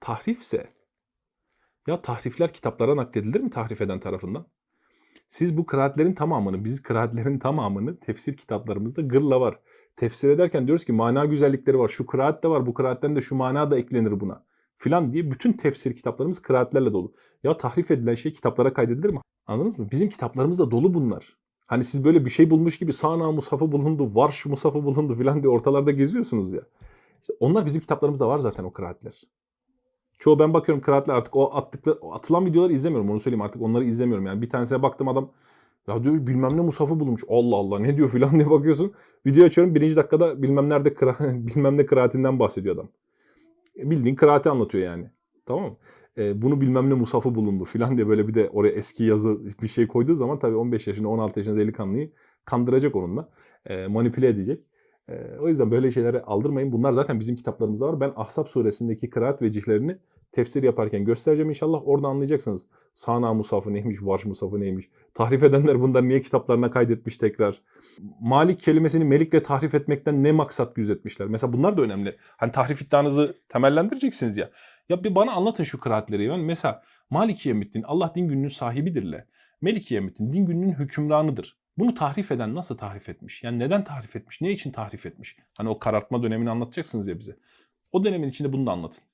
tahrifse ya tahrifler kitaplara nakledilir mi tahrif eden tarafından? Siz bu kıraatlerin tamamını, biz kıraatlerin tamamını tefsir kitaplarımızda gırla var. Tefsir ederken diyoruz ki mana güzellikleri var. Şu kıraat de var. Bu kıraatten de şu mana da eklenir buna. Filan diye bütün tefsir kitaplarımız kıraatlerle dolu. Ya tahrif edilen şey kitaplara kaydedilir mi? Anladınız mı? Bizim kitaplarımızda dolu bunlar. Hani siz böyle bir şey bulmuş gibi sana musafı bulundu, varş musafı bulundu filan diye ortalarda geziyorsunuz ya. İşte onlar bizim kitaplarımızda var zaten o kıraatler. Çoğu ben bakıyorum kıraatler artık o attıkları o atılan videoları izlemiyorum onu söyleyeyim artık onları izlemiyorum yani. Bir tanesine baktım adam ya diyor bilmem ne musafı bulmuş. Allah Allah ne diyor filan diye bakıyorsun. Video açıyorum birinci dakikada bilmem nerede kıra, bilmem ne kıraatinden bahsediyor adam. E, Bildiğin kıraati anlatıyor yani. Tamam mı? E, bunu bilmem ne musafı bulundu filan diye böyle bir de oraya eski yazı bir şey koyduğu zaman tabii 15 yaşında 16 yaşında delikanlıyı kandıracak onunla. E, manipüle edecek. E, o yüzden böyle şeylere aldırmayın. Bunlar zaten bizim kitaplarımızda var. Ben Ahzab suresindeki kıraat vecihlerini tefsir yaparken göstereceğim inşallah. Orada anlayacaksınız. Sana musafı neymiş, varş musafı neymiş. Tahrif edenler bunları niye kitaplarına kaydetmiş tekrar. Malik kelimesini melikle tahrif etmekten ne maksat gözetmişler. Mesela bunlar da önemli. Hani tahrif iddianızı temellendireceksiniz ya. Ya bir bana anlatın şu kıraatleri. Yani mesela Maliki Yemiddin Allah din gününün sahibidirle. Meliki Yemiddin din gününün hükümranıdır. Bunu tahrif eden nasıl tahrif etmiş? Yani neden tahrif etmiş? Ne için tahrif etmiş? Hani o karartma dönemini anlatacaksınız ya bize. O dönemin içinde bunu da anlatın.